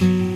Yalnızca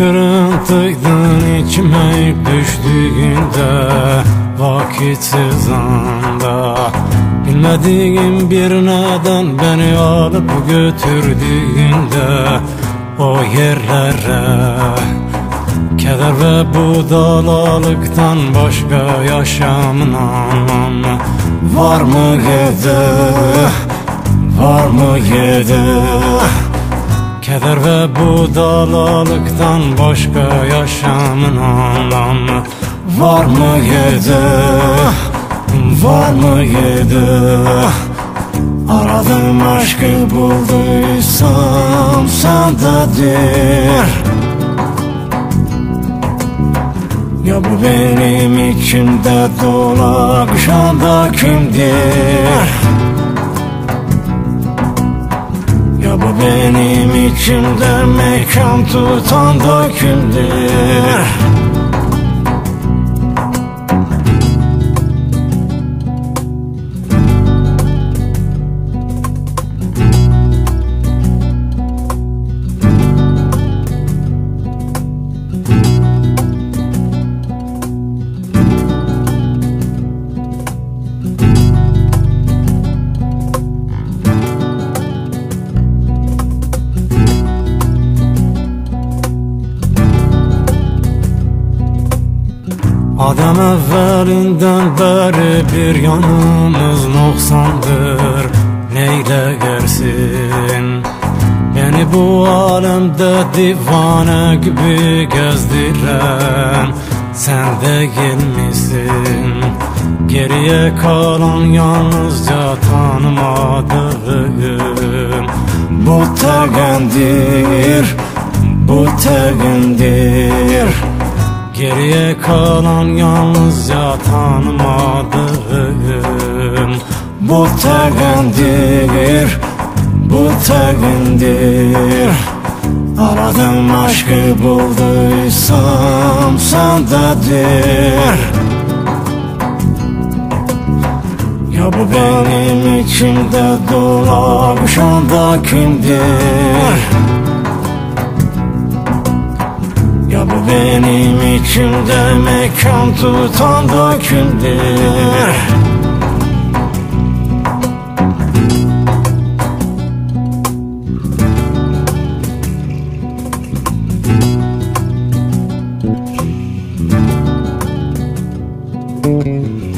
kırıntıydın içime düştüğünde Vakitsiz anda Bilmediğim bir neden beni alıp götürdüğünde O yerlere Keder ve bu dalalıktan başka yaşamın anlamı Var mı yedi, var mı yedi Keder ve bu dalalıktan başka yaşamın anlamı Var mı yedi, var mı yedi? Aradım aşkı bulduysam sendedir Ya bu benim içimde dolaşan da kimdir Ya bu benim içimde mekan tutan da evvelinden beri bir yanımız noksandır. Neyle gersin Beni bu alemde divane gibi gezdiren Sen değil misin? Geriye kalan yalnızca tanımadığım Bu tegendir Bu tegendir Geriye kalan yalnızca tanımadığım Bu tegendir, bu tegendir Aradım aşkı bulduysam sendedir Ya bu benim içimde dolaşan da kimdir? Ya bu benim içimde mekan tutan da kimdir? Thank